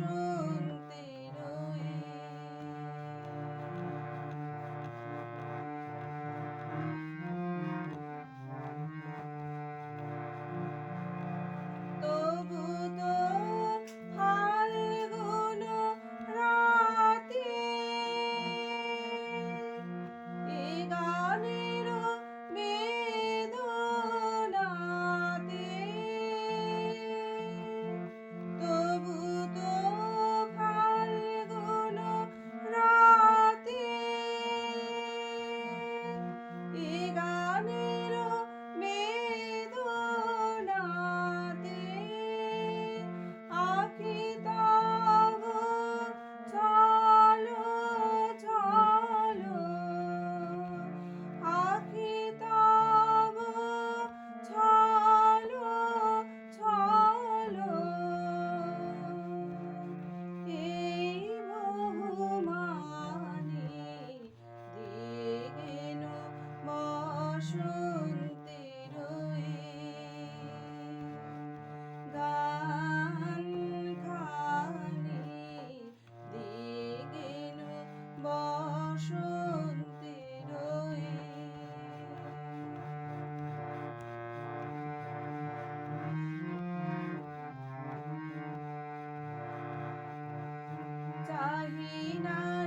Krishna. শুনতে রই। গান খানি দিগেল বসন্তে রই। চাহি না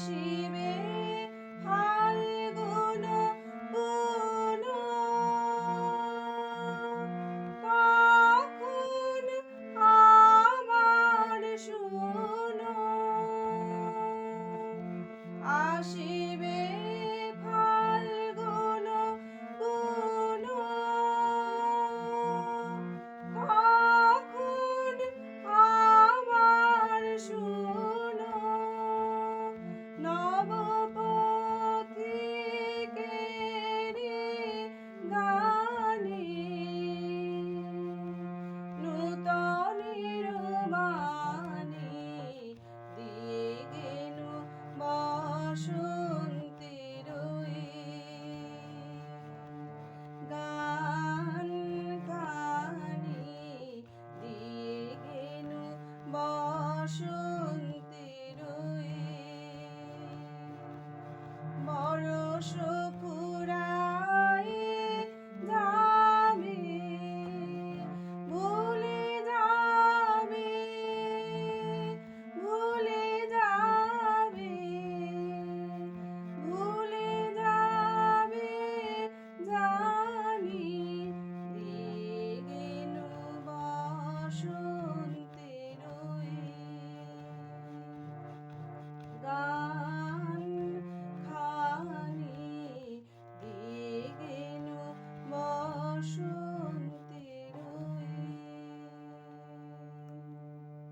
আসিবে ফাল্গুন পুন তখন আমার শুন। আসিবে